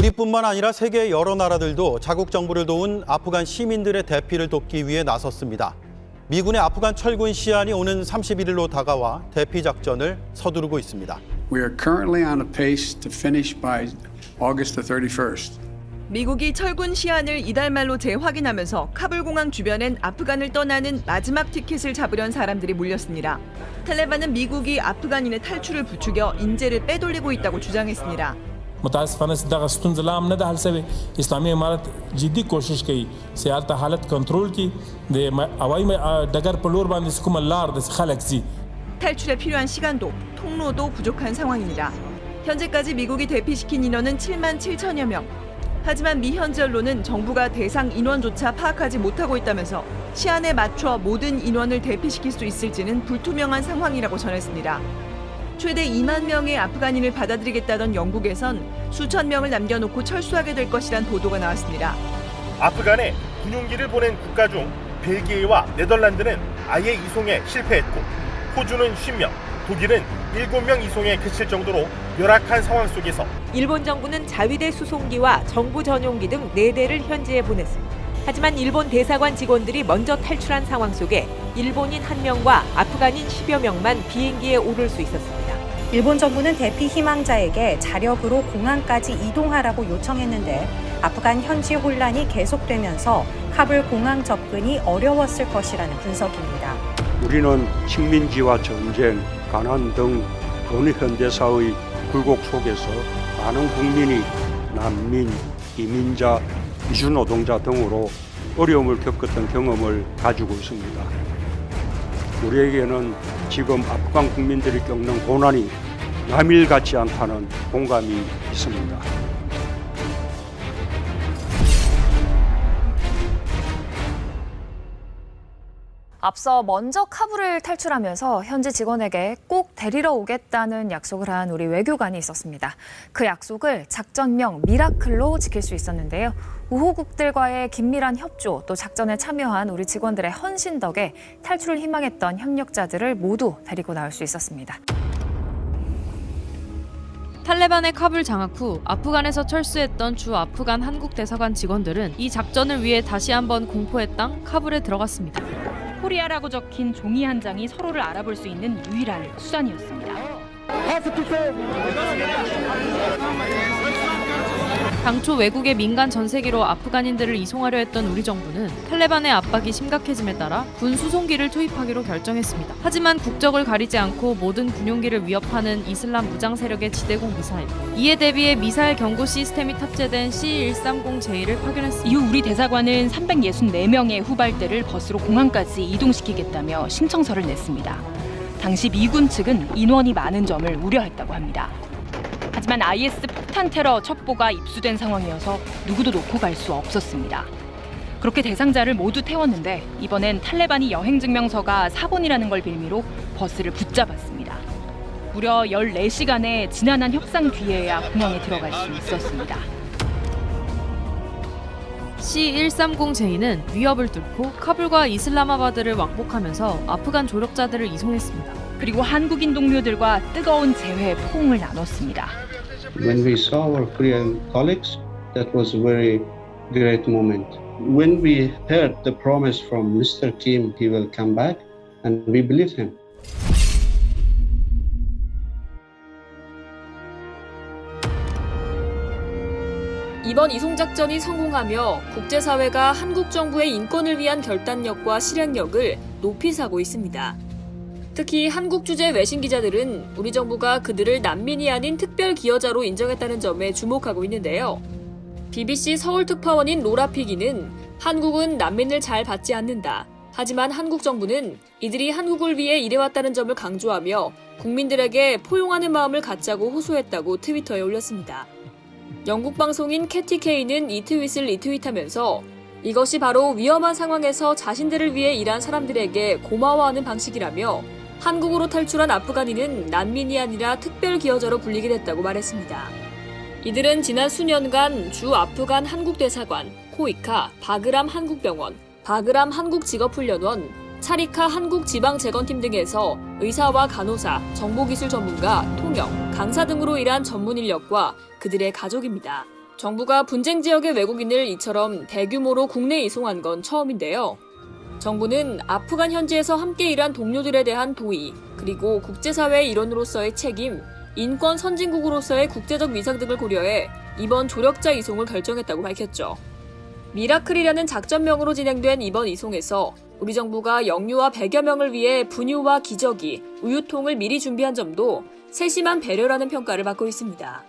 우리뿐만 아니라 세계 여러 나라들도 자국 정부를 도운 아프간 시민들의 대피를 돕기 위해 나섰습니다. 미군의 아프간 철군 시한이 오는 31일로 다가와 대피 작전을 서두르고 있습니다. We are currently on a pace to finish by August the 31st. 미국이 철군 시한을 이달 말로 재확인하면서 카불 공항 주변엔 아프간을 떠나는 마지막 티켓을 잡으려는 사람들이 몰렸습니다. 탈레반은 미국이 아프간인의 탈출을 부추겨 인재를 빼돌리고 있다고 주장했습니다. متاسفانه دغه ستونزه لا هم نه ده حل شوې اسلامي امارت جدي کوشش کوي سیال ته حالت کنټرول کړي د م- هوایي م- ا، ډګر په لور باندې چې کومه لار د خلک ځي 탈출에 필요한 시간도 통로도 부족한 상황입니다. 현재까지 미국이 대피시킨 인원은 7만 7천여 명. 하지만 미 현지 언론은 정부가 대상 인원조차 파악하지 못하고 있다면서 시한에 맞춰 모든 인원을 대피시킬 수 있을지는 불투명한 상황이라고 전했습니다. 최대 2만 명의 아프간인을 받아들이겠다던 영국에선 수천 명을 남겨놓고 철수하게 될 것이란 보도가 나왔습니다. 아프간에 군용기를 보낸 국가 중 벨기에와 네덜란드는 아예 이송에 실패했고 호주는 50명, 독일은 7명 이송에 그칠 정도로 열악한 상황 속에서 일본 정부는 자위대 수송기와 정부 전용기 등 4대를 현지에 보냈습니다. 하지만 일본 대사관 직원들이 먼저 탈출한 상황 속에 일본인 1명과 아프간인 10여 명만 비행기에 오를 수 있었습니다. 일본 정부는 대피 희망자에게 자력으로 공항까지 이동하라고 요청했는데 아프간 현지 혼란이 계속되면서 카불 공항 접근이 어려웠을 것이라는 분석입니다. 우리는 식민지와 전쟁, 가난 등 어느 현대사의 굴곡 속에서 많은 국민이 난민, 이민자, 이주노동자 등으로 어려움을 겪었던 경험을 가지고 있습니다. 우리에게는 지금 아프간 국민들이 겪는 고난이 남일 같지 않다는 공감이 있습니다. 앞서 먼저 카불을 탈출하면서 현지 직원에게 꼭 데리러 오겠다는 약속을 한 우리 외교관이 있었습니다. 그 약속을 작전명 미라클로 지킬 수 있었는데요. 우호국들과의 긴밀한 협조 또 작전에 참여한 우리 직원들의 헌신 덕에 탈출을 희망했던 협력자들을 모두 데리고 나올 수 있었습니다. 탈레반의 카불 장악 후 아프간에서 철수했던 주 아프간 한국 대사관 직원들은 이 작전을 위해 다시 한번 공포의 땅 카불에 들어갔습니다. 코리아라고 적힌 종이 한 장이 서로를 알아볼 수 있는 유일한 수단이었습니다. 당초 외국의 민간 전세기로 아프간인들을 이송하려 했던 우리 정부는 탈레반의 압박이 심각해짐에 따라 군 수송기를 투입하기로 결정했습니다. 하지만 국적을 가리지 않고 모든 군용기를 위협하는 이슬람 무장 세력의 지대공 미사일. 이에 대비해 미사일 경고 시스템이 탑재된 C-130J를 파견했습니다. 이후 우리 대사관은 364명의 후발대를 버스로 공항까지 이동시키겠다며 신청서를 냈습니다. 당시 미군 측은 인원이 많은 점을 우려했다고 합니다. 하지만 IS 폭탄 테러 첩보가 입수된 상황이어서 누구도 놓고 갈 수 없었습니다. 그렇게 대상자를 모두 태웠는데 이번엔 탈레반이 여행 증명서가 사본이라는 걸 빌미로 버스를 붙잡았습니다. 무려 14시간의 지난한 협상 뒤에야 공항에 들어갈 수 있었습니다. C-130J는 위협을 뚫고 카불과 이슬라마바드를 왕복하면서 아프간 조력자들을 이송했습니다. 그리고 한국인 동료들과 뜨거운 재회 포옹을 나눴습니다. When we saw our Korean colleagues, that was a very great moment. When we heard the promise from Mr. Kim, he will come back, and we believed him. 이번 이송 작전이 성공하며 국제사회가 한국 정부의 인권을 위한 결단력과 실행력을 높이 사고 있습니다. 특히 한국 주재 외신 기자들은 우리 정부가 그들을 난민이 아닌 특별 기여자로 인정했다는 점에 주목하고 있는데요. BBC 서울 특파원인 로라 피기는 한국은 난민을 잘 받지 않는다. 하지만 한국 정부는 이들이 한국을 위해 일해왔다는 점을 강조하며 국민들에게 포용하는 마음을 갖자고 호소했다고 트위터에 올렸습니다. 영국 방송인 캐티 케이는 이 트윗을 리트윗하면서 이것이 바로 위험한 상황에서 자신들을 위해 일한 사람들에게 고마워하는 방식이라며 한국으로 탈출한 아프간인은 난민이 아니라 특별 기여자로 불리게 됐다고 말했습니다. 이들은 지난 수년간 주 아프간 한국대사관, 코이카, 바그람 한국병원, 바그람 한국직업훈련원, 차리카 한국지방재건팀 등에서 의사와 간호사, 정보기술 전문가, 통역, 강사 등으로 일한 전문 인력과 그들의 가족입니다. 정부가 분쟁 지역의 외국인을 이처럼 대규모로 국내에 이송한 건 처음인데요. 정부는 아프간 현지에서 함께 일한 동료들에 대한 도의, 그리고 국제사회의 일원으로서의 책임, 인권 선진국으로서의 국제적 위상 등을 고려해 이번 조력자 이송을 결정했다고 밝혔죠. 미라클이라는 작전명으로 진행된 이번 이송에서 우리 정부가 영유아 100여 명을 위해 분유와 기저귀, 우유통을 미리 준비한 점도 세심한 배려라는 평가를 받고 있습니다.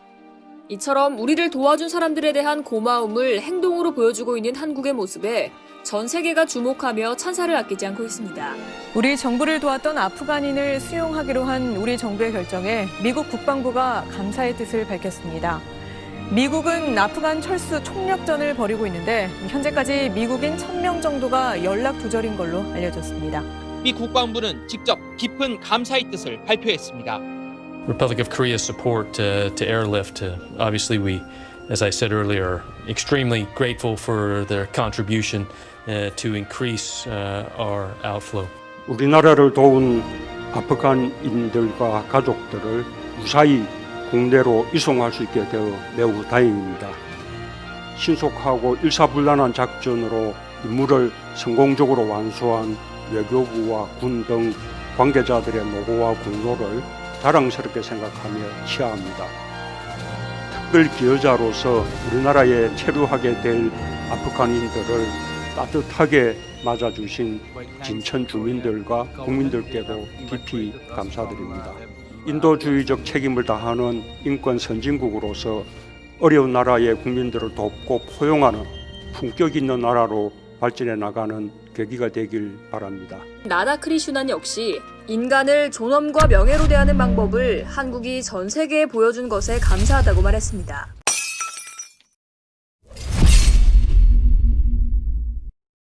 이처럼 우리를 도와준 사람들에 대한 고마움을 행동으로 보여주고 있는 한국의 모습에 전 세계가 주목하며 찬사를 아끼지 않고 있습니다. 우리 정부를 도왔던 아프간인을 수용하기로 한 우리 정부의 결정에 미국 국방부가 감사의 뜻을 밝혔습니다. 미국은 아프간 철수 총력전을 벌이고 있는데 현재까지 미국인 1000명 정도가 연락 두절인 걸로 알려졌습니다. 미 국방부는 직접 깊은 감사의 뜻을 발표했습니다. Republic of Korea's support uh, to airlift. Uh, obviously, we, as I said earlier, are extremely grateful for their contribution to increase uh, our outflow. 우리나라를 도운 아프간인들과 가족들을 무사히 국내로 이송할 수 있게 되어 매우 다행입니다. 신속하고 일사불란한 작전으로 임무를 성공적으로 완수한 외교부와 군 등 관계자들의 노고와 공로를 자랑스럽게 생각하며 치하합니다. 특별 기여자로서 우리나라에 체류하게 될 아프간인들을 따뜻하게 맞아주신 진천 주민들과 국민들께도 깊이 감사드립니다. 인도주의적 책임을 다하는 인권 선진국으로서 어려운 나라의 국민들을 돕고 포용하는 품격 있는 나라로 발전해 나가는 계기가 되길 바랍니다. 나다 크리슈난 역시 인간을 존엄과 명예로 대하는 방법을 한국이 전 세계에 보여준 것에 감사하다고 말했습니다.